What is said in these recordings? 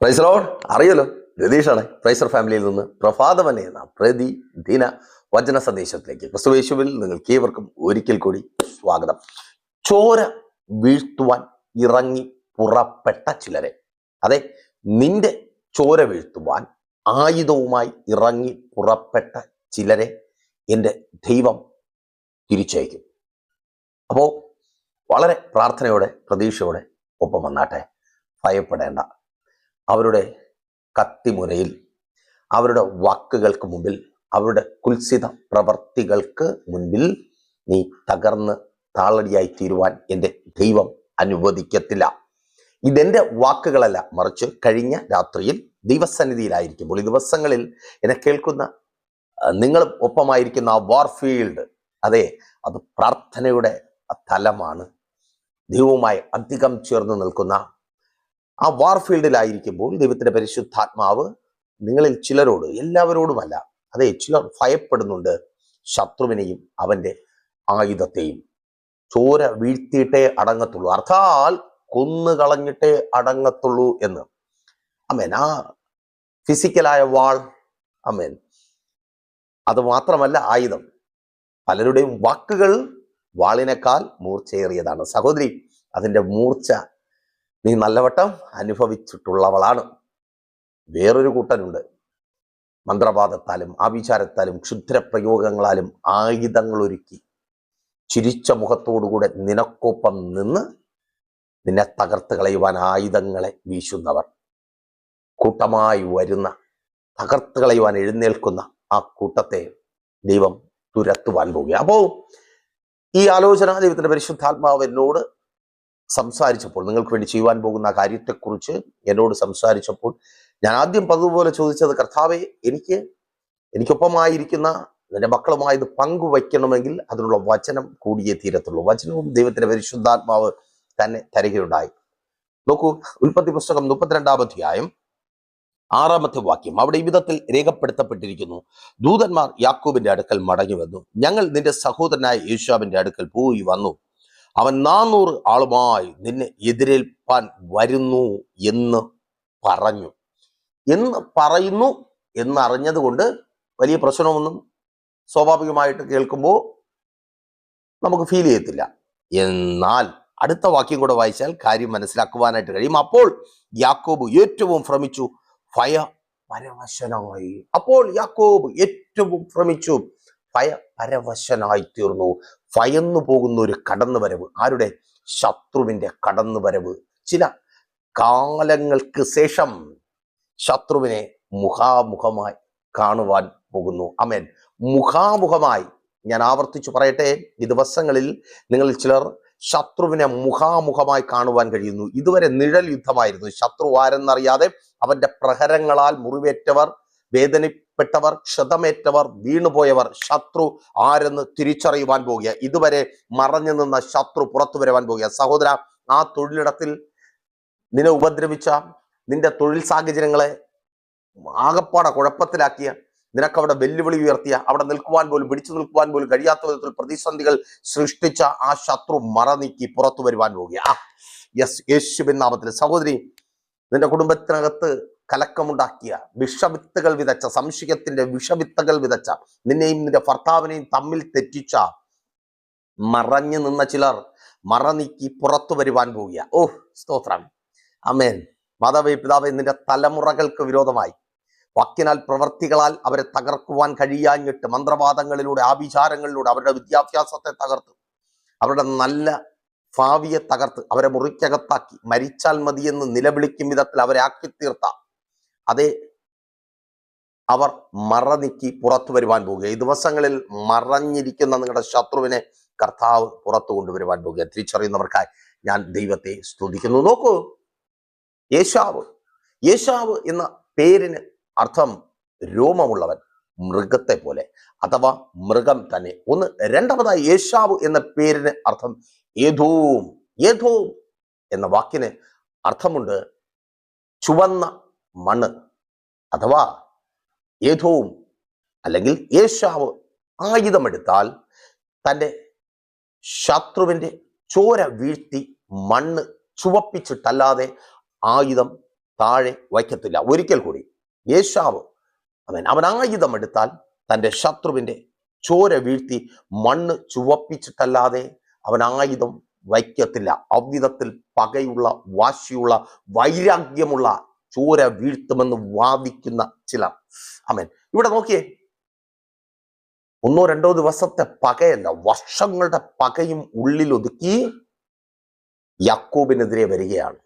പ്രൈസറോഡ് അറിയല്ലോ രതീഷാണ് പ്രൈസർ ഫാമിലിയിൽ നിന്ന് പ്രഭാതമനെ എന്ന പ്രതിദിന വചന സന്ദേശത്തിലേക്ക്. ക്രിസ്തുവേശുവിൽ നിങ്ങൾക്ക് ഏവർക്കും ഒരിക്കൽ കൂടി സ്വാഗതം. ചോര വീഴ്ത്തുവാൻ ഇറങ്ങി പുറപ്പെട്ട ചിലരെ. അതെ നിന്റെ ചോര വീഴ്ത്തുവാൻ ആയുധവുമായി ഇറങ്ങി പുറപ്പെട്ട ചിലരെ എന്റെ ദൈവം തിരിച്ചയക്കും. അപ്പോൾ വളരെ പ്രാർത്ഥനയോടെ പ്രതീക്ഷയോടെ ഒപ്പം വന്നാട്ടെ. ഭയപ്പെടേണ്ട. അവരുടെ കത്തിമുരയിൽ അവരുടെ വാക്കുകൾക്ക് മുമ്പിൽ അവരുടെ കുൽസിത പ്രവർത്തികൾക്ക് മുൻപിൽ നീ തകർന്ന് താളടിയായി തീരുവാൻ എന്റെ ദൈവം അനുവദിക്കത്തില്ല. ഇതെന്റെ വാക്കുകളല്ല. മറിച്ച് കഴിഞ്ഞ രാത്രിയിൽ ദിവസന്നിധിയിലായിരിക്കുമ്പോൾ ഈ ദിവസങ്ങളിൽ എന്നെ കേൾക്കുന്ന നിങ്ങൾ ഒപ്പമായിരിക്കുന്ന ആ വാർഫീൽഡ് അതെ അത് പ്രാർത്ഥനയുടെ തലമാണ്. ദൈവവുമായി അധികം ചേർന്ന് നിൽക്കുന്ന ആ വാർഫീൽഡിലായിരിക്കുമ്പോൾ ദൈവത്തിന്റെ പരിശുദ്ധാത്മാവ് നിങ്ങളിൽ ചിലരോട് എല്ലാവരോടുമല്ല അതെ ചിലർ ഭയപ്പെടുന്നുണ്ട് ശത്രുവിനെയും അവന്റെ ആയുധത്തെയും. ചോര വീഴ്ത്തിയിട്ടേ അടങ്ങത്തുള്ളൂ. അർത്ഥാൽ കൊന്നു കളഞ്ഞിട്ടേ അടങ്ങത്തുള്ളൂ എന്ന്. അമേൻ ആ ഫിസിക്കലായ വാൾ അമേൻ അത് മാത്രമല്ല ആയുധം. പലരുടെയും വാക്കുകൾ വാളിനേക്കാൾ മൂർച്ചയേറിയതാണ്. സഹോദരി അതിന്റെ മൂർച്ച നീ നല്ലവട്ടം അനുഭവിച്ചിട്ടുള്ളവളാണ്. വേറൊരു കൂട്ടനുണ്ട്. മന്ത്രവാദത്താലും ആഭിചാരത്താലും ക്ഷുദ്രപ്രയോഗങ്ങളാലും ആയുധങ്ങൾ ഒരുക്കി ചിരിച്ച മുഖത്തോടുകൂടെ നിനക്കൊപ്പം നിന്ന് നിന്നെ തകർത്ത് കളയുവാൻ ആയുധങ്ങളെ വീശുന്നവർ. കൂട്ടമായി വരുന്ന തകർത്ത് കളയുവാൻ എഴുന്നേൽക്കുന്ന ആ കൂട്ടത്തെ ദൈവം തുരത്തുവാൻ പോവുക അപ്പോ ഈ ആലോചന ദൈവത്തിന്റെ പരിശുദ്ധാത്മാവ് എന്നോട് സംസാരിച്ചപ്പോൾ നിങ്ങൾക്ക് വേണ്ടി ചെയ്യുവാൻ പോകുന്ന കാര്യത്തെക്കുറിച്ച് എന്നോട് സംസാരിച്ചപ്പോൾ ഞാൻ ആദ്യം പതുപോലെ ചോദിച്ചത് കർത്താവെ എനിക്ക് എനിക്കൊപ്പമായിരിക്കുന്ന എന്റെ മക്കളുമായി ഇത് പങ്കുവയ്ക്കണമെങ്കിൽ അതിനുള്ള വചനം കൂടിയേ തീരത്തുള്ളൂ. വചനവും ദൈവത്തിന്റെ പരിശുദ്ധാത്മാവ് തന്നെ തരികയുണ്ടായി. നോക്കൂ ഉൽപ്പത്തി പുസ്തകം മുപ്പത്തിരണ്ടാം അധ്യായം ആറാമത്തെ വാക്യം. അവിടെ ഈ വിധത്തിൽ രേഖപ്പെടുത്തപ്പെട്ടിരിക്കുന്നു ദൂതന്മാർ യാക്കൂബിന്റെ അടുക്കൽ മടങ്ങി വന്നു ഞങ്ങൾ നിന്റെ സഹോദരനായ യേശുവിന്റെ അടുക്കൽ പോയി വന്നു. അവൻ നാനൂറ് ആളുമായി നിന്നെ എതിരേൽപ്പാൻ വരുന്നു എന്ന് പറഞ്ഞു. എന്ന് പറയുന്നു എന്നറിഞ്ഞത് കൊണ്ട് വലിയ പ്രശ്നമൊന്നും സ്വാഭാവികമായിട്ട് കേൾക്കുമ്പോൾ നമുക്ക് ഫീൽ ചെയ്യത്തില്ല. എന്നാൽ അടുത്ത വാക്യം കൂടെ വായിച്ചാൽ കാര്യം മനസ്സിലാക്കുവാനായിട്ട് കഴിയും. അപ്പോൾ യാക്കോബ് ഏറ്റവും ഭ്രമിച്ചു. ഭയ പരവശനായി. അപ്പോൾ യാക്കോബ് ഏറ്റവും ഭ്രമിച്ചു. ഭയ പരവശനായി തീർന്നു. ഭയന്നു പോകുന്ന ഒരു കടന്നുവരവ്. ആരുടെ? ശത്രുവിന്റെ കടന്നുവരവ്. ചില കാലങ്ങൾക്ക് ശേഷം ശത്രുവിനെ മുഖാമുഖമായി കാണുവാൻ പോകുന്നു. അമേൻ മുഖാമുഖമായി. ഞാൻ ആവർത്തിച്ചു പറയട്ടെ. ഈ ദിവസങ്ങളിൽ നിങ്ങളിൽ ചിലർ ശത്രുവിനെ മുഖാമുഖമായി കാണുവാൻ കഴിയുന്നു. ഇതുവരെ നിഴൽ യുദ്ധമായിരുന്നു. ശത്രു ആരെന്നറിയാതെ അവന്റെ പ്രഹരങ്ങളാൽ മുറിവേറ്റവർ വേദനപ്പെട്ടവർ ക്ഷതമേറ്റവർ വീണുപോയവർ ശത്രു ആരെന്ന് തിരിച്ചറിയുവാൻ പോകുക. ഇതുവരെ മറഞ്ഞു നിന്ന ശത്രു പുറത്തു വരുവാൻ പോകുക. സഹോദര ആ തൊഴിലിടത്തിൽ നിന്നെ ഉപദ്രവിച്ച നിന്റെ തൊഴിൽ സാഹചര്യങ്ങളെ ആകപ്പാടെ കുഴപ്പത്തിലാക്കിയ നിനക്ക് അവിടെ വെല്ലുവിളി ഉയർത്തിയ അവിടെ നിൽക്കുവാൻ പോലും പിടിച്ചു നിൽക്കുവാൻ പോലും കഴിയാത്ത വിധത്തിൽ പ്രതിസന്ധികൾ സൃഷ്ടിച്ച ആ ശത്രു മറ നീക്കി പുറത്തു വരുവാൻ പോകുക. യെസ് യേശുവിൻ നാമത്തിൽ. സഹോദരി നിന്റെ കുടുംബത്തിനകത്ത് കലക്കമുണ്ടാക്കിയ വിഷവിത്തുകൾ വിതച്ച സംശയത്തിന്റെ വിഷവിത്തകൾ വിതച്ച നിന്നെയും നിന്റെ ഭർത്താവിനെയും തമ്മിൽ തെറ്റിച്ച മറഞ്ഞു നിന്ന ചിലർ മറ നീക്കി പുറത്തു വരുവാൻ പോവുക ഓ സ്തോത്രം. അമേൻ മാതാവേ പിതാവേ നിന്റെ തലമുറകൾക്ക് വിരോധമായി. വാക്കിനാൽ പ്രവർത്തികളാൽ അവരെ തകർക്കുവാൻ കഴിയാഞ്ഞിട്ട് മന്ത്രവാദങ്ങളിലൂടെ ആഭിചാരങ്ങളിലൂടെ അവരുടെ വിദ്യാഭ്യാസത്തെ തകർത്ത്. അവരുടെ നല്ല ഭാവിയെ തകർത്ത് അവരെ മുറിക്കകത്താക്കി. മരിച്ചാൽ മതിയെന്ന് നിലവിളിക്കും വിധത്തിൽ അവരെ ആക്കി തീർത്ത അതേ അവർ മറനീക്കി പുറത്തു വരുവാൻ പോകുക. ഈ ദിവസങ്ങളിൽ മറഞ്ഞിരിക്കുന്ന നിങ്ങളുടെ ശത്രുവിനെ കർത്താവ് പുറത്തു കൊണ്ടുവരുവാൻ പോകുക. തിരിച്ചറിയുന്നവർക്കായി ഞാൻ ദൈവത്തെ സ്തുതിക്കുന്നു. നോക്കൂ. യേശാവ് യേശാവ് എന്ന പേരിന് അർത്ഥം രോമമുള്ളവൻ മൃഗത്തെ പോലെ അഥവാ മൃഗം തന്നെ. ഒന്ന് രണ്ടാമതായി യേശാവ് എന്ന പേരിന് അർത്ഥം ഏതോം ഏതോ എന്ന വാക്കിന് അർത്ഥമുണ്ട് ചുവന്ന അഥവാ ഏതോവും അല്ലെങ്കിൽ യേശാവ് ആയുധമെടുത്താൽ തന്റെ ശത്രുവിന്റെ ചോര വീഴ്ത്തി മണ്ണ് ചുവപ്പിച്ചിട്ടല്ലാതെ ആയുധം താഴെ വയ്ക്കത്തില്ല. ഒരിക്കൽ കൂടി യേശാവ് അവൻ അവൻ ആയുധമെടുത്താൽ തന്റെ ശത്രുവിന്റെ ചോര വീഴ്ത്തി മണ്ണ് ചുവപ്പിച്ചിട്ടല്ലാതെ അവൻ ആയുധം വയ്ക്കത്തില്ല. അവിധത്തിൽ പകയുള്ള വാശിയുള്ള വൈരാഗ്യമുള്ള ചോര വീഴ്ത്തുമെന്ന് വാദിക്കുന്ന ചില അമേൻ ഇവിടെ നോക്കിയേ. ഒന്നോ രണ്ടോ ദിവസത്തെ പകയല്ല വർഷങ്ങളുടെ പകയും ഉള്ളിൽ ഒതുക്കി യാക്കോബിനെതിരെ വരികയാണ്.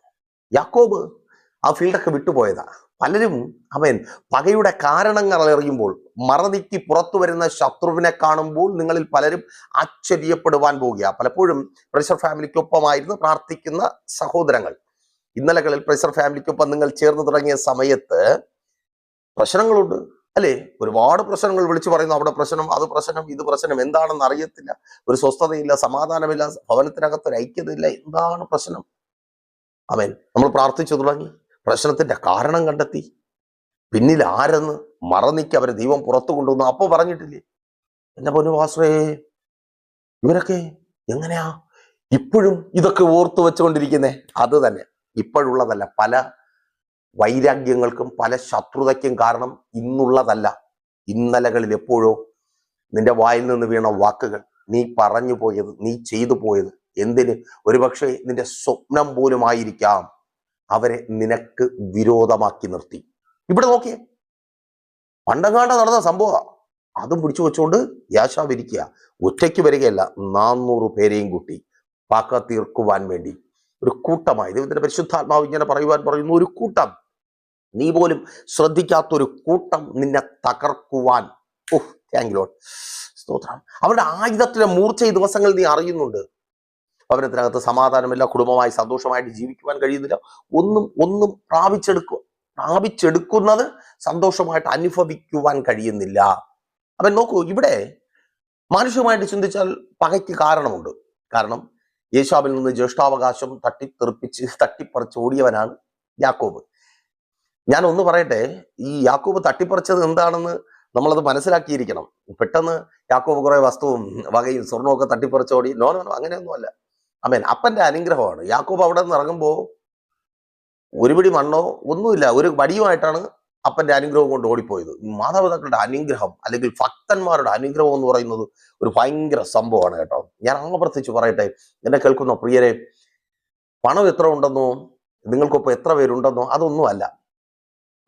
യാക്കോബ് ആ ഫീൽഡൊക്കെ വിട്ടുപോയതാ. പലരും അവൻ പകയുടെ കാരണങ്ങൾ അറിയുമ്പോൾ മറനീക്കി പുറത്തു വരുന്ന ശത്രുവിനെ കാണുമ്പോൾ നിങ്ങളിൽ പലരും ആശ്ചര്യപ്പെടുവാൻ പോവുക പലപ്പോഴും പ്രഷർ ഫാമിലിക്കൊപ്പമായിരുന്നു പ്രാർത്ഥിക്കുന്ന സഹോദരങ്ങൾ. ഇന്നലകളിൽ പ്രഷർ ഫാമിലിക്കൊപ്പം നിങ്ങൾ ചേർന്ന് തുടങ്ങിയ സമയത്ത് പ്രശ്നങ്ങളുണ്ട്. അല്ലേ? ഒരുപാട് പ്രശ്നങ്ങൾ വിളിച്ചു പറയുന്നു. അവിടെ പ്രശ്നം അത് പ്രശ്നം ഇത് പ്രശ്നം എന്താണെന്ന് അറിയത്തില്ല. ഒരു സ്വസ്ഥതയില്ല സമാധാനമില്ല ഭവനത്തിനകത്ത് ഒരു ഐക്യതയില്ല. എന്താണ് പ്രശ്നം? അവൻ നമ്മൾ പ്രാർത്ഥിച്ചു തുടങ്ങി. പ്രശ്നത്തിന്റെ കാരണം കണ്ടെത്തി. പിന്നിൽ ആരെന്ന് മറന്നിക്ക് അവരെ ദൈവം പുറത്തു കൊണ്ടുവന്നു. അപ്പൊ പറഞ്ഞിട്ടില്ലേ? എന്റെ പൊന്നുവാസേ ഇവരൊക്കെ എങ്ങനെയാ ഇപ്പോഴും ഇതൊക്കെ ഓർത്തു വെച്ചുകൊണ്ടിരിക്കുന്നേ? അത് തന്നെ. ഇപ്പോഴുള്ളതല്ല. പല വൈരാഗ്യങ്ങൾക്കും പല ശത്രുതയ്ക്കും കാരണം ഇന്നുള്ളതല്ല. ഇന്നലകളിൽ എപ്പോഴോ നിന്റെ വായിൽ നിന്ന് വീണ വാക്കുകൾ നീ പറഞ്ഞു പോയത് നീ ചെയ്തു പോയത് എന്തിന്? ഒരുപക്ഷെ നിന്റെ സ്വപ്നം പോലും ആയിരിക്കാം. അവരെ നിനക്ക് വിരോധമാക്കി നിർത്തി. ഇവിടെ നോക്കിയേ. പണ്ടങ്ങാണ്ട് നടന്ന സംഭവം അതും പിടിച്ചു വെച്ചുകൊണ്ട് യാശാവിരിക്കുക ഒറ്റയ്ക്ക് വരികയല്ല. നാന്നൂറ് പേരെയും കൂട്ടി പാക്ക തീർക്കുവാൻ വേണ്ടി. ഒരു കൂട്ടമായി. ദൈവത്തിന്റെ പരിശുദ്ധാത്മാവ് ഇങ്ങനെ പറയുവാൻ പറയുന്നു ഒരു കൂട്ടം. നീ പോലും ശ്രദ്ധിക്കാത്ത ഒരു കൂട്ടം നിന്നെ തകർക്കുവാൻ. ഓഹ് താങ്ക് ലോഡ് സ്തോത്രം. അവരുടെ ആയുധത്തിലെ മൂർച്ച ഈ ദിവസങ്ങൾ നീ അറിയുന്നുണ്ട്. ഭവനത്തിനകത്ത് സമാധാനമില്ല കുടുംബമായി സന്തോഷമായിട്ട് ജീവിക്കുവാൻ കഴിയുന്നില്ല. ഒന്നും ഒന്നും പ്രാപിച്ചെടുക്കുക പ്രാപിച്ചെടുക്കുന്നത് സന്തോഷമായിട്ട് അനുഭവിക്കുവാൻ കഴിയുന്നില്ല. അവൻ നോക്കൂ ഇവിടെ മാനുഷികമായിട്ട് ചിന്തിച്ചാൽ പകയ്ക്ക് കാരണമുണ്ട്. കാരണം യേശാവിൽ നിന്ന് ജ്യേഷ്ഠാവകാശം തട്ടിത്തെറിപ്പിച്ച് തട്ടിപ്പറിച്ച് ഓടിയവനാണ് യാക്കോബ്. ഞാൻ ഒന്ന് പറയട്ടെ ഈ യാക്കോബ് തട്ടിപ്പറിച്ചത് എന്താണെന്ന് നമ്മളത് മനസ്സിലാക്കിയിരിക്കണം. പെട്ടെന്ന് യാക്കോബ് കുറെ വസ്തുവും വകയും സ്വർണവും ഒക്കെ തട്ടിപ്പറിച്ചോടി നോ നോ അങ്ങനെയൊന്നുമല്ല. അമേൻ അപ്പന്റെ അനുഗ്രഹമാണ്. യാക്കോബ് അവിടെ നിന്ന് ഇറങ്ങുമ്പോൾ ഒരു പിടി മണ്ണോ ഒന്നുമില്ല. ഒരു വടിയുമായിട്ടാണ് അപ്പന്റെ അനുഗ്രഹം കൊണ്ട് ഓടിപ്പോയത്. മാതാപിതാക്കളുടെ അനുഗ്രഹം അല്ലെങ്കിൽ ഭക്തന്മാരുടെ അനുഗ്രഹം എന്ന് പറയുന്നത് ഒരു ഭയങ്കര സംഭവമാണ് കേട്ടോ. ഞാൻ ആവർത്തിച്ച് പറയട്ടെ എന്നെ കേൾക്കുന്ന പ്രിയരെ പണം എത്ര ഉണ്ടെന്നോ നിങ്ങൾക്കൊപ്പം എത്ര പേരുണ്ടെന്നോ അതൊന്നുമല്ല.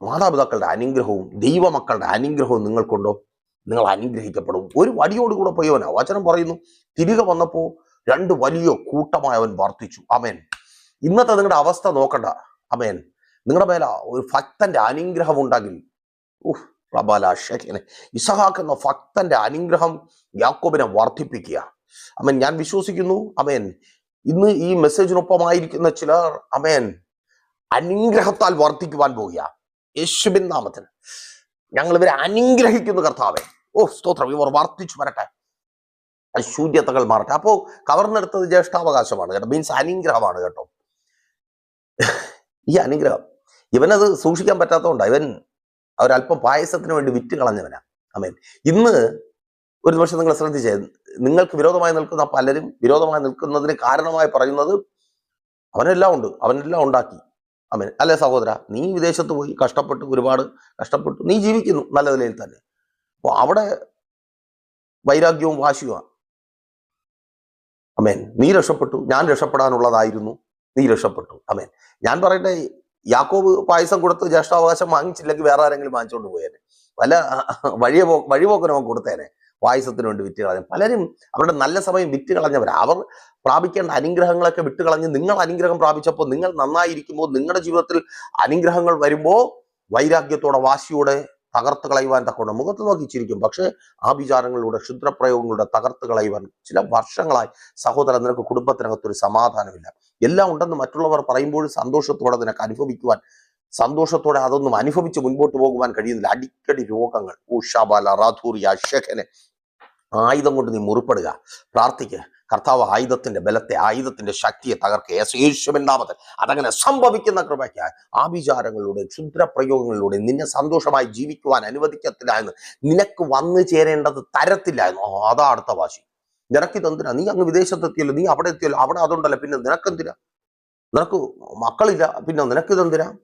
മാതാപിതാക്കളുടെ അനുഗ്രഹവും ദൈവമക്കളുടെ അനുഗ്രഹവും നിങ്ങൾക്കുണ്ടോ? നിങ്ങൾ അനുഗ്രഹിക്കപ്പെടും. ഒരു വടിയോട് കൂടെ പോയവനാ. വചനം പറയുന്നു തിരികെ വന്നപ്പോ രണ്ട് വലിയ കൂട്ടമായി അവൻ അമേൻ ഇന്നത്തെ നിങ്ങളുടെ അവസ്ഥ നോക്കണ്ട. അമേൻ നിങ്ങളുടെ മേല ഒരു ഭക്തന്റെ അനുഗ്രഹം ഉണ്ടെങ്കിൽ ഷെഖിനെ ഇസഹാക്ക് എന്ന. ഭക്തന്റെ അനുഗ്രഹം യാക്കോബിനെ വർദ്ധിപ്പിക്കുക. അമേൻ. ഞാൻ വിശ്വസിക്കുന്നു. അമേൻ. ഇന്ന് ഈ മെസ്സേജിനൊപ്പമായിരിക്കുന്ന ചിലർ അമേൻ അനുഗ്രഹത്താൽ വർദ്ധിക്കുവാൻ പോകുക യേശുബിൻ നാമത്തിൽ. ഞങ്ങൾ ഇവരെ അനുഗ്രഹിക്കുന്നു കർത്താവെ. ഓ സ്തോത്രം. ഇവർ വർദ്ധിച്ചു വരട്ടെ. ശൂന്യതകൾ മാറട്ടെ. അപ്പോ കവർന്നെടുത്തത് ജ്യേഷ്ഠാവകാശമാണ് കേട്ടോ. മീൻസ് അനുഗ്രഹമാണ് കേട്ടോ. ഈ അനുഗ്രഹം ഇവനത് സൂക്ഷിക്കാൻ പറ്റാത്തതുകൊണ്ടാണ് ഇവൻ അവരല്പം പായസത്തിന് വേണ്ടി വിറ്റ് കളഞ്ഞവനാ. അമേൻ ഇന്ന് ഒരു നിമിഷം നിങ്ങൾ ശ്രദ്ധിച്ചേ. നിങ്ങൾക്ക് വിരോധമായി നിൽക്കുന്ന പലരും വിരോധമായി നിൽക്കുന്നതിന് കാരണമായി പറയുന്നത് അവനെല്ലാം ഉണ്ട്. അവനെല്ലാം ഉണ്ടാക്കി. അമേൻ അല്ലേ സഹോദര? നീ വിദേശത്ത് പോയി കഷ്ടപ്പെട്ട് ഒരുപാട് കഷ്ടപ്പെട്ടു. നീ ജീവിക്കുന്നു നല്ല നിലയിൽ തന്നെ. അപ്പോൾ അവിടെ വൈരാഗ്യവും വാശിയുമാണ് അമേൻ നീ രക്ഷപ്പെട്ടു. ഞാൻ രക്ഷപ്പെടാനുള്ളതായിരുന്നു. നീ രക്ഷപ്പെട്ടു. അമേൻ ഞാൻ പറയട്ടെ യാക്കോബ് പായസം കൊടുത്ത് ജ്യേഷ്ഠാവകാശം വാങ്ങിച്ചില്ലെങ്കിൽ വേറെ ആരെങ്കിലും വാങ്ങിച്ചുകൊണ്ട് പോയേനെ. പല വഴിയെ പോ വഴിപോക്കനവൻ കൊടുത്തേനെ പായസത്തിന് വേണ്ടി വിറ്റ് കളഞ്ഞു. പലരും അവരുടെ നല്ല സമയം വിറ്റ് കളഞ്ഞവർ അവർ പ്രാപിക്കേണ്ട അനുഗ്രഹങ്ങളൊക്കെ വിട്ട് കളഞ്ഞ് നിങ്ങൾ അനുഗ്രഹം പ്രാപിച്ചപ്പോൾ നിങ്ങൾ നന്നായിരിക്കുമ്പോൾ നിങ്ങളുടെ ജീവിതത്തിൽ അനുഗ്രഹങ്ങൾ വരുമ്പോൾ വൈരാഗ്യത്തോടെ വാശിയോടെ തകർത്ത് കളയുവാൻ തക്കവണ്ണം മുഖത്ത് നോക്കി ചിരിക്കും. പക്ഷേ വിചാരങ്ങളിലൂടെ ക്ഷുദ്രപ്രയോഗങ്ങളുടെ തകർത്ത് കളയുവാൻ ചില വർഷങ്ങളായി സഹോദരൻ നിനക്ക് കുടുംബത്തിനകത്തൊരു സമാധാനമില്ല. എല്ലാം ഉണ്ടെന്ന് മറ്റുള്ളവർ പറയുമ്പോഴും സന്തോഷത്തോടെ നിനക്ക് അനുഭവിക്കുവാൻ സന്തോഷത്തോടെ അതൊന്നും അനുഭവിച്ച് മുൻപോട്ട് പോകുവാൻ കഴിയുന്നില്ല. അടിക്കടി രോഗങ്ങൾ ഉഷാബാല റാധൂറിയ ഷെഖനെ ആയുധം കൊണ്ട് നീ മുറിപ്പെടുക. പ്രാർത്ഥിക്കുക കർത്താവ് ആയുധത്തിന്റെ ബലത്തെ ആയുധത്തിന്റെ ശക്തിയെ തകർക്കുക. യേശു- യേശുവിൻ നാമത്തിൽ അതങ്ങനെ സംഭവിക്കുന്ന കൃപയ്ക്കായി ആഭിചാരങ്ങളിലൂടെ ക്ഷുദ്രപ്രയോഗങ്ങളിലൂടെ നിന്നെ സന്തോഷമായി ജീവിക്കുവാൻ അനുവദിക്കത്തില്ല എന്ന് നിനക്ക് വന്നു ചേരേണ്ടത് തരത്തില്ല എന്ന്. അതാ അടുത്ത വാശി. നിനക്കിതെന്തിനാ? നീ അങ്ങ് വിദേശത്തെത്തിയല്ലോ നീ അവിടെ എത്തിയല്ലോ അവിടെ അതുണ്ടല്ലോ. പിന്നെ നിനക്കെന്തിനാ? നിനക്ക് മക്കളില്ല പിന്നെ നിനക്കിതെന്തിനാ?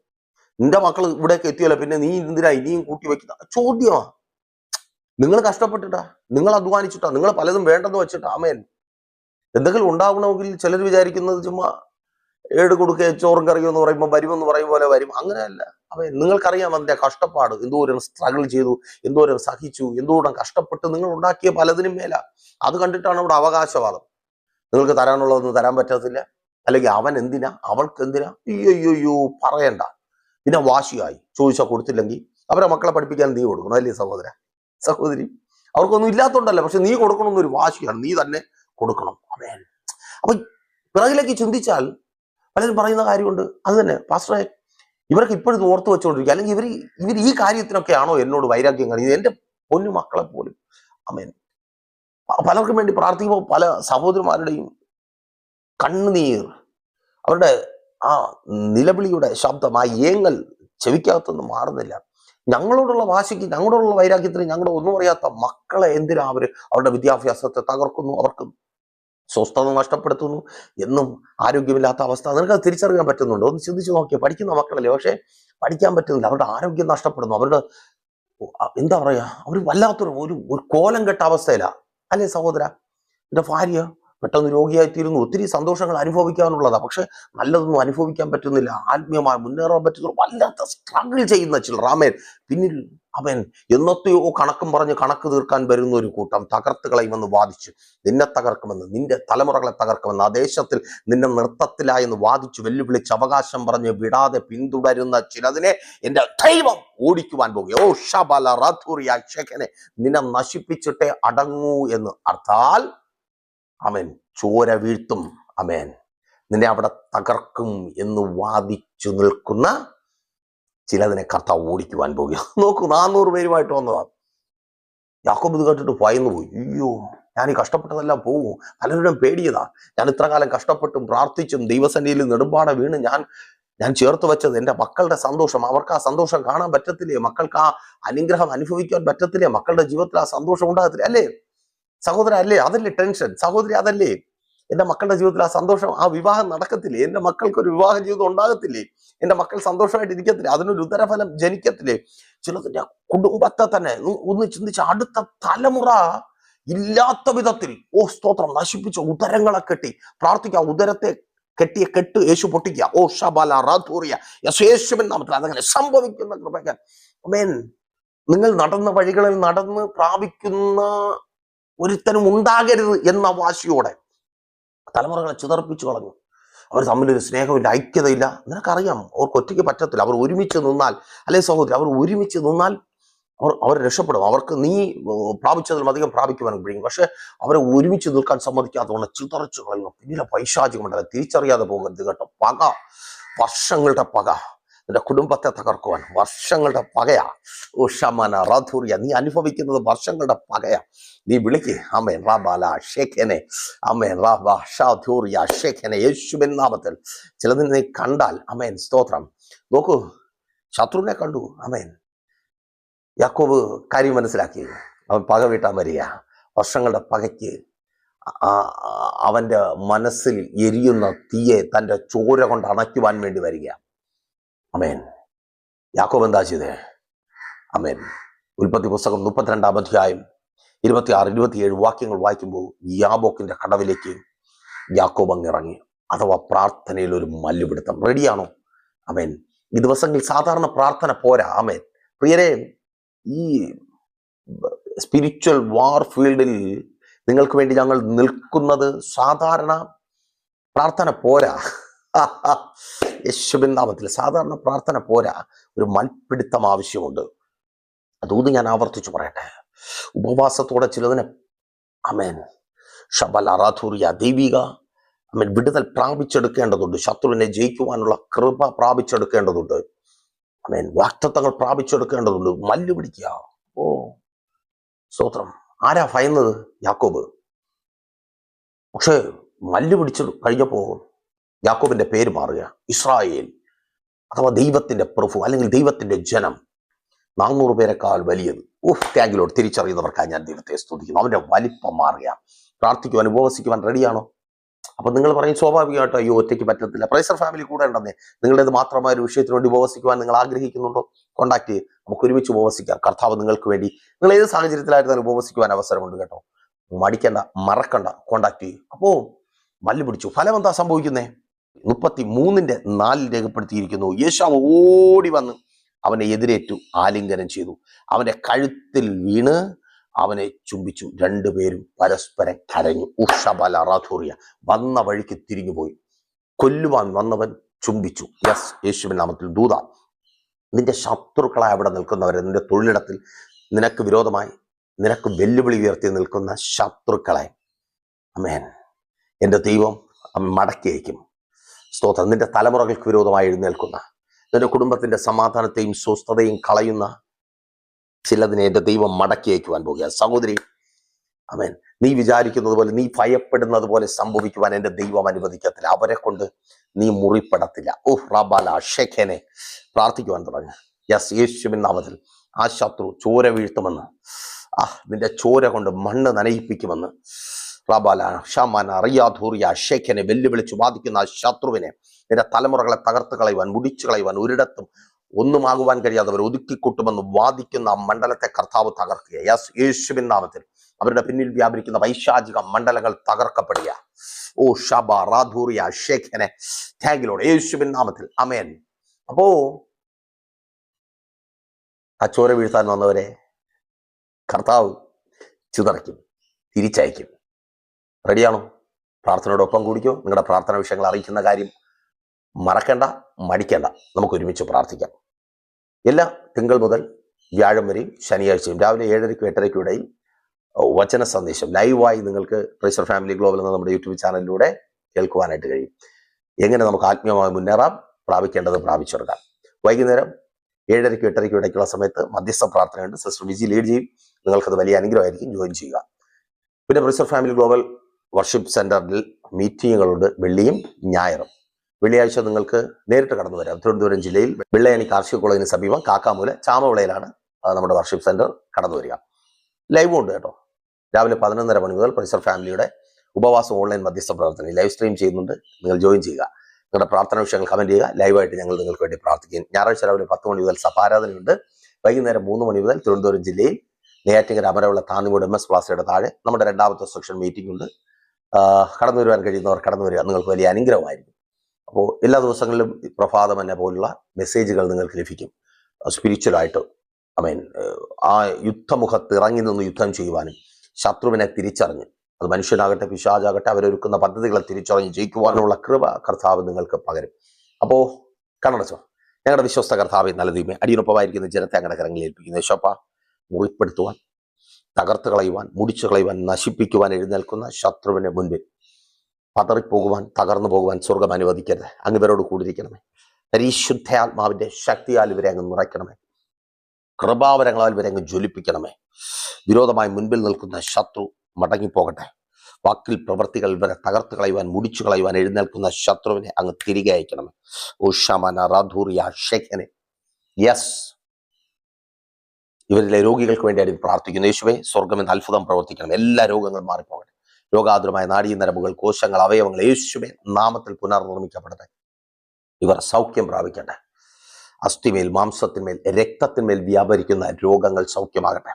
നിന്റെ മക്കൾ ഇവിടേക്ക് എത്തിയല്ലോ പിന്നെ നീ എന്തിനാ ഇനിയും കൂട്ടി വെക്കുന്ന? ചോദ്യമാ. നിങ്ങൾ കഷ്ടപ്പെട്ടിട്ടാ. നിങ്ങൾ അധ്വാനിച്ചിട്ടാ. നിങ്ങൾ പലതും വേണ്ടെന്ന് വെച്ചിട്ടാ. ആമേൻ. എന്തെങ്കിലും ഉണ്ടാവണമെങ്കിൽ ചിലർ വിചാരിക്കുന്നത് ചുമ്മാ ഏട് കൊടുക്കുക ചോറും കറിയും എന്ന് പറയുമ്പോൾ വരുമെന്ന് പറയും പോലെ വരും. അങ്ങനെയല്ല. അവൻ നിങ്ങൾക്കറിയാം അതിന്റെ കഷ്ടപ്പാട്. എന്തോരം സ്ട്രഗിൾ ചെയ്തു എന്തോരം സഹിച്ചു എന്തോരം കഷ്ടപ്പെട്ട് നിങ്ങൾ ഉണ്ടാക്കിയ പലതിനും മേല. അത് കണ്ടിട്ടാണ് അവിടെ അവകാശവാദം. നിങ്ങൾക്ക് തരാനുള്ളതൊന്നും തരാൻ പറ്റത്തില്ല. അല്ലെങ്കിൽ അവൻ എന്തിനാ? അവൾക്ക് എന്തിനാ? അയ്യോ പറയണ്ട. പിന്നെ വാശിയായി. ചോദിച്ചാൽ കൊടുത്തില്ലെങ്കിൽ അവരെ മക്കളെ പഠിപ്പിക്കാൻ നീ കൊടുക്കണം. അല്ലേ സഹോദര? സഹോദരി അവർക്കൊന്നും ഇല്ലാത്തോണ്ടല്ല. പക്ഷെ നീ കൊടുക്കണമെന്നൊരു വാശിയാണ്. നീ തന്നെ കൊടുക്കണം. അമേൻ അപ്പൊ പിറകിലേക്ക് ചിന്തിച്ചാൽ പലരും പറയുന്ന കാര്യമുണ്ട്. അത് തന്നെ. പാസ്റ്ററെ ഇവർക്ക് ഇപ്പോഴും ഓർത്ത് വെച്ചുകൊണ്ടിരിക്കുക. അല്ലെങ്കിൽ ഇവർ ഇവർ ഈ കാര്യത്തിനൊക്കെയാണോ എന്നോട് വൈരാഗ്യം കാണിക്കുന്നത് എന്റെ പൊന്നു മക്കളെ പോലും. അമേൻ പലർക്കും വേണ്ടി പ്രാർത്ഥിക്കുമ്പോൾ പല സഹോദരന്മാരുടെയും കണ്ണുനീർ അവരുടെ ആ നിലവിളിയുടെ ശബ്ദം ആ ഏങ്ങൽ ചെവിക്കകത്തൊന്നും മാറുന്നില്ല. ഞങ്ങളോടുള്ള വാശിക്ക് ഞങ്ങളോടുള്ള വൈരാഗ്യത്തിന് ഞങ്ങളുടെ ഒന്നും അറിയാത്ത മക്കളെ എന്തിനാ അവർ അവരുടെ വിദ്യാഭ്യാസത്തെ തകർക്കുന്നു? അവർക്ക് സ്വസ്ഥത നഷ്ടപ്പെടുത്തുന്നു എന്നും ആരോഗ്യമില്ലാത്ത അവസ്ഥ. നിനക്ക് അത് തിരിച്ചറിയാൻ പറ്റുന്നുണ്ടോ? ഒന്ന് ചിന്തിച്ച് നോക്കിയാൽ പഠിക്കുന്ന മക്കളല്ലേ? പക്ഷേ പഠിക്കാൻ പറ്റുന്നില്ല. അവരുടെ ആരോഗ്യം നഷ്ടപ്പെടുന്നു. അവരുടെ എന്താ പറയുക അവർ വല്ലാത്തൊരു ഒരു ഒരു കോലം കെട്ട അവസ്ഥയിലാണ് അല്ലേ സഹോദര? എന്റെ ഭാര്യ പെട്ടെന്ന് രോഗിയായിത്തീരുന്നു. ഒത്തിരി സന്തോഷങ്ങൾ അനുഭവിക്കാനുള്ളതാണ് പക്ഷെ നല്ലതൊന്നും അനുഭവിക്കാൻ പറ്റുന്നില്ല. ആത്മീയമായി മുന്നേറാൻ പറ്റുന്ന വല്ലാത്ത സ്ട്രഗിൾ ചെയ്യുന്ന ചില റാമേൻ പിന്നിൽ അവൻ എന്നത്തെയോ കണക്കും പറഞ്ഞ് കണക്ക് തീർക്കാൻ വരുന്ന ഒരു കൂട്ടം തകർത്ത് കളയുമെന്ന് വാദിച്ചു നിന്നെ തകർക്കുമെന്ന് നിന്റെ തലമുറകളെ തകർക്കുമെന്ന് ആ ദേശത്തിൽ നിന്നെ നൃത്തത്തിലായെന്ന് വാദിച്ചു വെല്ലുവിളിച്ച് അവകാശം പറഞ്ഞ് വിടാതെ പിന്തുടരുന്ന ചിലതിനെ എന്റെ ദൈവം ഓടിക്കുവാൻ പോകും ഷബല നിന്നെ നശിപ്പിച്ചിട്ടേ അടങ്ങൂ എന്ന് അർത്ഥാൽ അവൻ ചോര വീഴ്ത്തും. അമേൻ നിന്നെ അവിടെ തകർക്കും എന്ന് വാദിച്ചു നിൽക്കുന്ന ചിലതിനെ കർത്താവ് ഓടിക്കുവാൻ പോകുക. നോക്കൂ നാനൂറ് പേരുമായിട്ട് വന്നതാണ് യാക്കോബ് ഇത് കേട്ടിട്ട് ഭയന്നു പോയി. അയ്യോ ഞാൻ ഈ കഷ്ടപ്പെട്ടതെല്ലാം പോകും. പലരുടെയും പേടിയതാ. ഞാൻ ഇത്ര കാലം കഷ്ടപ്പെട്ടും പ്രാർത്ഥിച്ചും ദൈവസന്നിധിയിൽ നെടുമ്പാടെ വീണ് ഞാൻ ഞാൻ ചേർത്ത് വെച്ചത് എന്റെ മക്കളുടെ സന്തോഷം. അവർക്ക് ആ സന്തോഷം കാണാൻ പറ്റത്തില്ലേ? മക്കൾക്ക് ആ അനുഗ്രഹം അനുഭവിക്കാൻ പറ്റത്തില്ലേ? മക്കളുടെ ജീവിതത്തിൽ ആ സന്തോഷം ഉണ്ടാകത്തില്ല? അല്ലേ? സഹോദര അല്ലേ? അതല്ലേ ടെൻഷൻ? സഹോദരി അതല്ലേ? എന്റെ മക്കളുടെ ജീവിതത്തിൽ ആ സന്തോഷം ആ വിവാഹം നടക്കത്തില്ലേ? എന്റെ മക്കൾക്ക് ഒരു വിവാഹ ജീവിതം ഉണ്ടാകത്തില്ലേ? എന്റെ മക്കൾ സന്തോഷമായിട്ട് ഇരിക്കത്തില്ലേ? അതിനൊരു ഉദരഫലം ജനിക്കത്തില്ലേ? ചിലതിന്റെ കുടുംബത്തെ തന്നെ ഒന്ന് ചിന്തിച്ച അടുത്ത തലമുറ ഇല്ലാത്ത വിധത്തിൽ ഓ സ്തോത്രം നശിപ്പിച്ച ഉദരങ്ങളെ കെട്ടി പ്രാർത്ഥിക്കുക ഉദരത്തെ കെട്ടിയ കെട്ട് യേശു പൊട്ടിക്കുക. ഓ ഷബാല റാധൂറിയ യശേശുവൻ നാമത്തിൽ അതങ്ങനെ സംഭവിക്കുന്ന കൃപയ്ക്ക്. മേൻ നിങ്ങൾ നടന്ന വഴികളിൽ നടന്ന് പ്രാപിക്കുന്ന ഒരുത്തനും ഉണ്ടാകരുത് എന്ന വാശിയോടെ തലമുറകളെ ചിതർപ്പിച്ചു കളഞ്ഞു. അവർ തമ്മിലൊരു സ്നേഹമില്ല ഐക്യതയില്ല. നിനക്കറിയാം അവർക്ക് ഒറ്റയ്ക്ക് പറ്റത്തില്ല. അവർ ഒരുമിച്ച് നിന്നാൽ അല്ലെ സഹോദരി? അവർ ഒരുമിച്ച് നിന്നാൽ അവർ അവർ രക്ഷപ്പെടും. അവർക്ക് നീ പ്രാപിച്ചതിൽ അധികം പ്രാപിക്കുവാൻ കഴിയും പക്ഷെ അവരെ ഒരുമിച്ച് നിൽക്കാൻ സമ്മതിക്കാത്തതുകൊണ്ട് ചിതറച്ചു കളയുന്നു. പിന്നിലെ പൈശാചികമുണ്ടല്ല തിരിച്ചറിയാതെ പോകരുത് കേട്ടോ. പക വർഷങ്ങളുടെ പക. നിന്റെ കുടുംബത്തെ തകർക്കുവാൻ വർഷങ്ങളുടെ പകയാ. ഉഷമന റധുറിയ നീ അനുഭവിക്കുന്നത് വർഷങ്ങളുടെ പകയാ. നീ വിളിക്ക്. അമേൻ റാബാല ഷേഖനെ. അമേൻ റാബ ഷാധൂറിയ ഷേഖനെ. യേശുബിൻ നാമത്തിൽ. ചിലത് നീ കണ്ടാൽ അമേൻ സ്തോത്രം. നോക്കൂ ശത്രുവിനെ കണ്ടു. അമേൻ യാക്കോബ് കാര്യം മനസ്സിലാക്കി. അവൻ പക വീട്ടാൻ വരിക. വർഷങ്ങളുടെ പകയ്ക്ക് അവന്റെ മനസ്സിൽ എരിയുന്ന തീയെ തന്റെ ചോര കൊണ്ട് അണയ്ക്കുവാൻ വേണ്ടി വരിക. അമേൻ യാക്കോബ് എന്താ ചെയ്തേ? അമേൻ ഉൽപ്പത്തി പുസ്തകം മുപ്പത്തിരണ്ടാം അധ്യായം ഇരുപത്തിയാറ് ഇരുപത്തിയേഴ് വാക്യങ്ങൾ വായിക്കുമ്പോൾ യാബോക്കിന്റെ കടവിലേക്ക് യാക്കോബ് അങ്ങിറങ്ങി അഥവാ പ്രാർത്ഥനയിൽ ഒരു മല്ലുപിടുത്തം. റെഡിയാണോ അമേൻ ഈ ദിവസങ്ങളിൽ സാധാരണ പ്രാർത്ഥന പോരാ. അമേൻ പ്രിയരെ ഈ സ്പിരിച്വൽ വാർ ഫീൽഡിൽ നിങ്ങൾക്ക് വേണ്ടി ഞങ്ങൾ നിൽക്കുന്നത് സാധാരണ പ്രാർത്ഥന പോരാ. യേശുവിൻ നാമത്തിൽ സാധാരണ പ്രാർത്ഥന പോരാ ഒരു മൽപിടുത്തം ആവശ്യമുണ്ട്. അതുകൊണ്ട് ഞാൻ ആവർത്തിച്ചു പറയട്ടെ. ഉപവാസത്തോടെ ചിലതിനെ അമേൻ ഷബൽ അറാധൂറിയ ദൈവിക അമേൻ വിടുതൽ പ്രാപിച്ചെടുക്കേണ്ടതുണ്ട്. ശത്രുവിനെ ജയിക്കുവാനുള്ള കൃപ പ്രാപിച്ചെടുക്കേണ്ടതുണ്ട്. അമേൻ വാക്തത്വങ്ങൾ പ്രാപിച്ചെടുക്കേണ്ടതുണ്ട്. മല്ലു പിടിക്കുക ഓ സ്തോത്രം. ആരാ ഭയന്നത്? യാക്കോബ്. പക്ഷേ മല്ലു പിടിച്ചു കഴിഞ്ഞപ്പോ യാക്കോബിന്റെ പേര് മാറുക. ഇസ്രായേൽ അഥവാ ദൈവത്തിന്റെ പ്രഭു അല്ലെങ്കിൽ ദൈവത്തിന്റെ ജനം. നാനൂറ് പേരെക്കാൾ വലിയത്. ഉഫ് താങ്കിലോട് തിരിച്ചറിയുന്നവർക്കാണ് ഞാൻ ദൈവത്തെ സ്തുതിക്കുന്നു. അവന്റെ വലിപ്പം മാറുക. പ്രാർത്ഥിക്കുവാൻ ഉപവസിക്കുവാൻ റെഡിയാണോ അപ്പൊ നിങ്ങൾ പറയും സ്വാഭാവികമായിട്ടും അയ്യോ ഒറ്റയ്ക്ക് പറ്റത്തില്ല. പ്രൈസർ ഫാമിലി കൂടെ ഉണ്ടെന്നേ. നിങ്ങളുടേത് മാത്രമായ ഒരു വിഷയത്തിന് വേണ്ടി ഉപവസിക്കുവാൻ നിങ്ങൾ ആഗ്രഹിക്കുന്നുണ്ടോ? കോണ്ടാക്ട് ചെയ്യും. നമുക്ക് ഒരുമിച്ച് ഉപവസിക്കാം. കർത്താവ് നിങ്ങൾക്ക് വേണ്ടി നിങ്ങൾ ഏത് സാഹചര്യത്തിലായിരുന്നാലും ഉപവസിക്കുവാൻ അവസരമുണ്ട് കേട്ടോ. മടിക്കണ്ട മറക്കണ്ട. കോണ്ടാക്ട് ചെയ്യും. അപ്പോ മല്ല് പിടിച്ചു. ഫലം എന്താ സംഭവിക്കുന്നേ? മുപ്പത്തി മൂന്നിന്റെ നാലിൽ രേഖപ്പെടുത്തിയിരിക്കുന്നു. യേശാവ് ഓടി വന്ന് അവനെ എതിരേറ്റു ആലിംഗനം ചെയ്തു. അവന്റെ കഴുത്തിൽ വീണ് അവനെ ചുംബിച്ചു. രണ്ടുപേരും പരസ്പരം കരഞ്ഞു. ഉഷബല റാഥൂറിയ വന്ന വഴിക്ക് തിരിഞ്ഞുപോയി. കൊല്ലുവാൻ വന്നവൻ ചുംബിച്ചു. യെസ് യേശുവിൻ നാമത്തിൽ ദൂത. നിന്റെ ശത്രുക്കളായി അവിടെ നിൽക്കുന്നവരെ നിന്റെ തൊഴിലിടത്തിൽ നിനക്ക് വിരോധമായി നിനക്ക് വെല്ലുവിളി ഉയർത്തി നിൽക്കുന്ന ശത്രുക്കളെ. അമേൻ എന്റെ ദൈവം മടക്കി അയക്കും സ്തോത്രം. നിന്റെ തലമുറകൾക്ക് വിരോധമായി എഴുന്നേൽക്കുന്ന നിന്റെ കുടുംബത്തിന്റെ സമാധാനത്തെയും സ്വസ്ഥതയും കളയുന്ന ചിലതിനെ എന്റെ ദൈവം മടക്കി അയക്കുവാൻ പോകുക സഹോദരി അമേൻ നീ വിചാരിക്കുന്നത് പോലെ നീ ഭയപ്പെടുന്നത് പോലെ സംഭവിക്കുവാൻ എന്റെ ദൈവം അനുവദിക്കത്തില്ല. അവരെ കൊണ്ട് നീ മുറിപ്പെടത്തില്ല. ഓഹ് റബാല ഷെഖനെ പ്രാർത്ഥിക്കുവാൻ തുടങ്ങി. യെസ് യേശുവിൻ നാമത്തിൽ ആ ശത്രു ചോര വീഴ്ത്തുമെന്ന്. ആ നിന്റെ ചോര കൊണ്ട് മണ്ണ് നനയിപ്പിക്കുമെന്ന്. റബാല ഷമാന റിയാധൂറിയ ഷെഖനെ വെല്ലുവിളിച്ച് ബാധിക്കുന്ന ശത്രുവിനെ നിന്റെ തലമുറകളെ തകർത്ത് കളയുവാൻ മുടിച്ചു കളയുവാൻ ഒരിടത്തും ഒന്നുമാകുവാൻ കഴിയാത്തവർ ഒതുക്കിക്കൂട്ടുമെന്ന് വാദിക്കുന്ന ആ മണ്ഡലത്തെ കർത്താവ് തകർക്കുക യെസ് യേശുവിൻ നാമത്തിൽ അവരുടെ പിന്നിൽ വ്യാപരിക്കുന്ന വൈശാചിക മണ്ഡലങ്ങൾ തകർക്കപ്പെടുക ഓ ഷബ റാധൂറിയ ഷേഖനെ താങ്കിലോട് യേശുവിൻ നാമത്തിൽ. അമേൻ അപ്പോ ആ ചോര വീഴ്ത്താൻ വന്നവരെ കർത്താവ് ചിതറയ്ക്കും തിരിച്ചയക്കും. റെഡിയാണോ? പ്രാർത്ഥനയോടൊപ്പം കൂടിക്കോ? നിങ്ങളുടെ പ്രാർത്ഥന വിഷയങ്ങൾ അറിയിക്കുന്ന കാര്യം മറക്കേണ്ട മടിക്കേണ്ട. നമുക്ക് ഒരുമിച്ച് പ്രാർത്ഥിക്കാം. എല്ലാ തിങ്കൾ മുതൽ വ്യാഴം വരെയും ശനിയാഴ്ചയും രാവിലെ ഏഴരയ്ക്കും എട്ടരയ്ക്കും ഇടയിൽ വചന സന്ദേശം ലൈവായി നിങ്ങൾക്ക് പ്രൈസർ ഫാമിലി ഗ്ലോബൽ എന്ന നമ്മുടെ യൂട്യൂബ് ചാനലിലൂടെ കേൾക്കുവാനായിട്ട് കഴിയും. എങ്ങനെ നമുക്ക് ആത്മീയമായി മുന്നേറാം പ്രാപിക്കേണ്ടത് പ്രാപിച്ചെടുക്കാം. വൈകുന്നേരം ഏഴരയ്ക്കും എട്ടരയ്ക്കും ഇടയ്ക്കുള്ള സമയത്ത് മധ്യസ്ഥ പ്രാർത്ഥനയുണ്ട്. സിസ്റ്റർ വിജി ലീഡ് ചെയ്യും. നിങ്ങൾക്കത് വലിയ അനുഗ്രഹമായിരിക്കും. ജോയിൻ ചെയ്യുക. പിന്നെ പ്രൊഫസർ ഫാമിലി ഗ്ലോബൽ വർഷിപ്പ് സെന്ററിൽ മീറ്റിങ്ങുകളുണ്ട് വെള്ളിയും ഞായറും. വെള്ളിയാഴ്ച നിങ്ങൾക്ക് നേരിട്ട് കടന്നു വരാം. തിരുവനന്തപുരം ജില്ലയിൽ വെള്ളയണി കാർഷിക കോളേജിന് സമീപം കാക്കാമൂല ചാമവിളയിലാണ് നമ്മുടെ വർഷിപ്പ് സെന്റർ കടന്നു വരിക. ലൈവും ഉണ്ട് കേട്ടോ. രാവിലെ പതിനൊന്നര മണി മുതൽ പ്രൊഫസർ ഫാമിലിയുടെ ഉപവാസം ഓൺലൈൻ മധ്യസ്ഥ പ്രവർത്തനം. ലൈവ് സ്ട്രീം ചെയ്യുന്നുണ്ട്. നിങ്ങൾ ജോയിൻ ചെയ്യുക. നിങ്ങളുടെ പ്രാർത്ഥന വിഷയങ്ങൾ കമന്റ് ചെയ്യുക. ലൈവായിട്ട് ഞങ്ങൾ നിങ്ങൾക്ക് വേണ്ടി പ്രാർത്ഥിക്കും. ഞായറാഴ്ച രാവിലെ പത്ത് മണി മുതൽ സഭാരാധനയുണ്ട്. വൈകുന്നേരം മൂന്ന് മണി മുതൽ തിരുവനന്തപുരം ജില്ലയിൽ നെയ്യാറ്റിങ്കര അമരവുള്ള താന്നിമൂട് എം എസ് പ്ലാസയുടെ താഴെ നമ്മുടെ രണ്ടാമത്തെ സെക്ഷൻ മീറ്റിംഗ് ഉണ്ട്. കടന്നു വരുവാൻ കഴിയുന്നവർ കടന്നു വരിക. നിങ്ങൾക്ക് വലിയ അനുഗ്രഹമായിരിക്കും. അപ്പോൾ എല്ലാ ദിവസങ്ങളിലും പ്രഭാതം എന്നെ പോലുള്ള മെസ്സേജുകൾ നിങ്ങൾക്ക് ലഭിക്കും. സ്പിരിച്വലായിട്ട് ഐ മീൻ ആ യുദ്ധമുഖത്ത് ഇറങ്ങി നിന്ന് യുദ്ധം ചെയ്യുവാനും ശത്രുവിനെ തിരിച്ചറിഞ്ഞ് അത് മനുഷ്യനാകട്ടെ പിശാചാകട്ടെ അവരൊരുക്കുന്ന പദ്ധതികളെ തിരിച്ചറിഞ്ഞ് ജയിക്കുവാനുള്ള കൃപ കർത്താവ് നിങ്ങൾക്ക് പകരും. അപ്പോൾ കണ്ണടച്ചോ. ഞങ്ങളുടെ വിശ്വസ്ത കർത്താവ് നല്ല ദീപം അടിയുറപ്പമായിരിക്കുന്ന ജനത്തെ അങ്ങനെ കരങ്ങളിൽ ഏൽപ്പിക്കുന്നു. യശോപ്പ മുറിപ്പെടുത്തുവാൻ തകർത്ത് കളയുവാൻ മുടിച്ചു കളയുവാൻ നശിപ്പിക്കുവാൻ എഴുന്നേൽക്കുന്ന ശത്രുവിന് മുൻപിൽ പതറിപ്പോകുവാൻ തകർന്നു പോകുവാൻ സ്വർഗം അനുവദിക്കരുത്. അങ്ങ് ഇവരോട് കൂടിയിരിക്കണമേ. പരിശുദ്ധാത്മാവിന്റെ ശക്തിയാൽ ഇവരെ അങ്ങ് നിറയ്ക്കണമേ. കൃപാവരങ്ങളാൽ ഇവരെ അങ്ങ് ജ്വലിപ്പിക്കണമേ. വിരോധമായി മുൻപിൽ നിൽക്കുന്ന ശത്രു മടങ്ങിപ്പോകട്ടെ. വാക്കിൽ പ്രവൃത്തികൾ ഇവരെ തകർത്ത് കളയുവാൻ മുടിച്ചു കളയുവാൻ എഴുന്നേൽക്കുന്ന ശത്രുവിനെ അങ്ങ് തിരികെ അയക്കണമേ. ഉഷമന റാധൂറിയ ഷെഖനെ യെസ് ഇവരിലെ രോഗികൾക്ക് വേണ്ടിയായിട്ട് പ്രാർത്ഥിക്കുന്നു. യേശുവെ സ്വർഗം എന്ന അത്ഭുതം പ്രവർത്തിക്കണം. എല്ലാ രോഗങ്ങളും മാറിപ്പോകട്ടെ. രോഗാതുരമായ നാഡീനരമ്പുകൾ കോശങ്ങൾ അവയവങ്ങൾ യേശുവെ നാമത്തിൽ പുനർനിർമ്മിക്കപ്പെടട്ടെ. ഇവർ സൗഖ്യം പ്രാപിക്കട്ടെ. അസ്ഥിമേൽ മാംസത്തിന്മേൽ രക്തത്തിന്മേൽ വ്യാപരിക്കുന്ന രോഗങ്ങൾ സൗഖ്യമാകട്ടെ.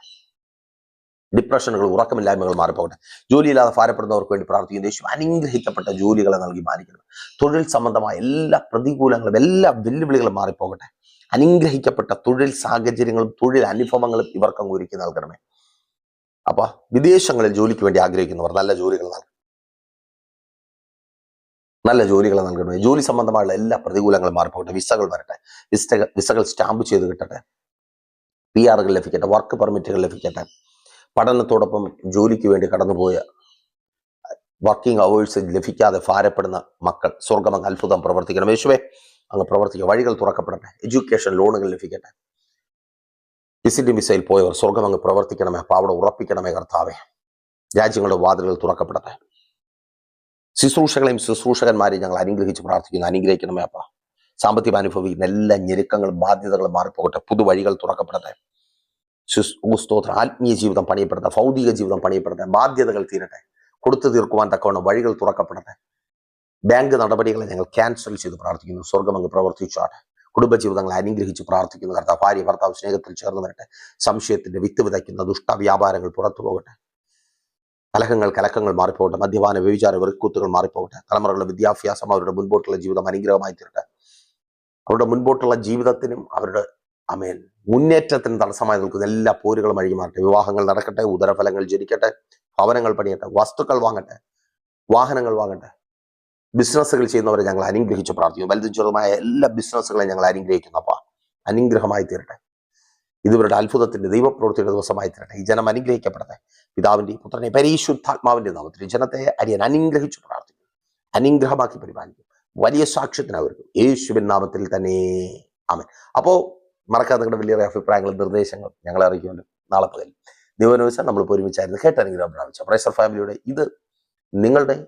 ഡിപ്രഷനുകൾ ഉറക്കമില്ലായ്മകൾ മാറിപ്പോകട്ടെ. ജോലിയില്ലാതെ ഭാരപ്പെടുന്നവർക്ക് വേണ്ടി പ്രാർത്ഥിക്കുന്ന. യേശു അനുഗ്രഹിക്കപ്പെട്ട ജോലികളെ നൽകി മാനിക്കണം തൊഴിൽ സംബന്ധമായ എല്ലാ പ്രതികൂലങ്ങളും എല്ലാ വെല്ലുവിളികളും മാറിപ്പോകട്ടെ. അനുഗ്രഹിക്കപ്പെട്ട തൊഴിൽ സാഹചര്യങ്ങളും തൊഴിൽ അനുഭവങ്ങളും ഇവർക്ക് അങ്ങ് ഒരുക്കി നൽകണമേ. അപ്പൊ വിദേശങ്ങളിൽ ജോലിക്ക് വേണ്ടി ആഗ്രഹിക്കുന്നവർ നല്ല ജോലികൾ നൽകണം. നല്ല ജോലികൾ നൽകണമേ. ജോലി സംബന്ധമായുള്ള എല്ലാ പ്രതികൂലങ്ങളും മാറിപ്പോകട്ടെ. വിസകൾ വരട്ടെ. വിസകൾ സ്റ്റാമ്പ് ചെയ്ത് കിട്ടട്ടെ. പി ആറുകൾ ലഭിക്കട്ടെ. വർക്ക് പെർമിറ്റുകൾ ലഭിക്കട്ടെ. പഠനത്തോടൊപ്പം ജോലിക്ക് വേണ്ടി കടന്നുപോയ വർക്കിംഗ് അവേഴ്സ് ലഭിക്കാതെ ഭാരപ്പെടുന്ന മക്കൾ സ്വർഗമങ്ങ് അത്ഭുതം പ്രവർത്തിക്കണം. യേശുവേ അങ്ങ് പ്രവർത്തിക്കുക വഴികൾ തുറക്കപ്പെടട്ടെ. എഡ്യൂക്കേഷൻ ലോണുകൾ ലഭിക്കട്ടെ. വിസിറ്റിംഗ് മിസൈൽ പോയവർ സ്വർഗം അങ്ങ് പ്രവർത്തിക്കണമേ അപ്പോൾ അവിടെ ഉറപ്പിക്കണമേ കർത്താവേ. രാജ്യങ്ങളുടെ വാതിലുകൾ തുറക്കപ്പെടട്ടെ. ശുശ്രൂഷകളെയും ശുശ്രൂഷകന്മാരെയും ഞങ്ങൾ അനുഗ്രഹിച്ച് പ്രാർത്ഥിക്കുന്നു. അനുഗ്രഹിക്കണമേ അപ്പ. സാമ്പത്തികം അനുഭവിക്കുന്ന എല്ലാ ഞെരുക്കങ്ങളും ബാധ്യതകളും മാറിപ്പോകട്ടെ. പുതുവഴികൾ തുറക്കപ്പെടട്ടെ. സ്തോത്രം ആത്മീയ ജീവിതം പണിയപ്പെടട്ടെ. ഭൗതിക ജീവിതം പണിയപ്പെടട്ടെ. ബാധ്യതകൾ തീരട്ടെ. കൊടുത്തു തീർക്കുവാൻ തക്കവണ്ണം വഴികൾ തുറക്കപ്പെടട്ടെ. ബാങ്ക് നടപടികളെ ഞങ്ങൾ ക്യാൻസൽ ചെയ്ത് പ്രാർത്ഥിക്കുന്നു. സ്വർഗം അങ്ങ് പ്രവർത്തിച്ചാട്ടെ കുടുംബജീവിതങ്ങളെ അനുഗ്രഹിച്ച് പ്രാർത്ഥിക്കുന്നു. കർത്താവ് ഭാര്യ ഭർത്താവ് സ്നേഹത്തിൽ ചേർന്ന് വരട്ടെ. സംശയത്തിന്റെ വിത്ത് വിതയ്ക്കുന്ന ദുഷ്ടവ്യാപാരങ്ങൾ പുറത്തു പോകട്ടെ. കലഹങ്ങൾ കലക്കങ്ങൾ മാറിപ്പോകട്ടെ. മദ്യപാന വ്യഭിചാര വെറുക്കൂത്തുകൾ മാറിപ്പോകട്ടെ. തലമുറകളുടെ വിദ്യാഭ്യാസം അവരുടെ മുൻപോട്ടുള്ള ജീവിതം അനുഗ്രഹമായി തീരട്ടെ. അവരുടെ മുൻപോട്ടുള്ള ജീവിതത്തിനും അവരുടെ അമേൻ മുന്നേറ്റത്തിന് തടസ്സമായി നിൽക്കുന്ന എല്ലാ പോരുകളും അഴിഞ്ഞു മാറട്ടെ. വിവാഹങ്ങൾ നടക്കട്ടെ ഉദരഫലങ്ങൾ ജനിക്കട്ടെ ഭവനങ്ങൾ പണിയട്ടെ. വസ്തുക്കൾ വാങ്ങട്ടെ. വാഹനങ്ങൾ വാങ്ങട്ടെ. ബിസിനസ്സുകൾ ചെയ്യുന്നവരെ ഞങ്ങൾ അനുഗ്രഹിച്ച് പ്രാർത്ഥിക്കും വലുതും ചെറുതുമായ എല്ലാ ബിസിനസ്സുകളെയും ഞങ്ങൾ അനുഗ്രഹിക്കുന്നു അപ്പ. അനുഗ്രഹമായി തീരട്ടെ. ഇതുവരുടെ അത്ഭുതത്തിന്റെ ദൈവപ്രവൃത്തിയുടെ ദിവസമായി തീരട്ടെ. ഈ ജനം അനുഗ്രഹിക്കപ്പെടട്ടെ. പിതാവിന്റെ പുത്രനെ പരിശുദ്ധാത്മാവിന്റെ നാമത്തിൽ ജനത്തെ അരിയൻ അനുഗ്രഹിച്ചു പ്രാർത്ഥിക്കും അനുഗ്രഹമാക്കി പരിപാലിക്കും വലിയ സാക്ഷ്യത്തിന് അവർക്ക് യേശുവിൻ നാമത്തിൽ തന്നെ. ആമൻ. അപ്പോ മറക്കാതെ നിങ്ങളുടെ വലിയ അഭിപ്രായങ്ങളും നിർദ്ദേശങ്ങളും ഞങ്ങളെ അറിയിക്കുമല്ലോ നാളെ പകൽ ദൈവനോദിച്ചാൽ നമ്മളിപ്പോൾ ഒരുമിച്ചായിരുന്നു. കേട്ടനുഗ്രഹം പ്രാപിച്ച. പ്രൈസർ ഫാമിലിയുടെ ഇത് നിങ്ങളുടെ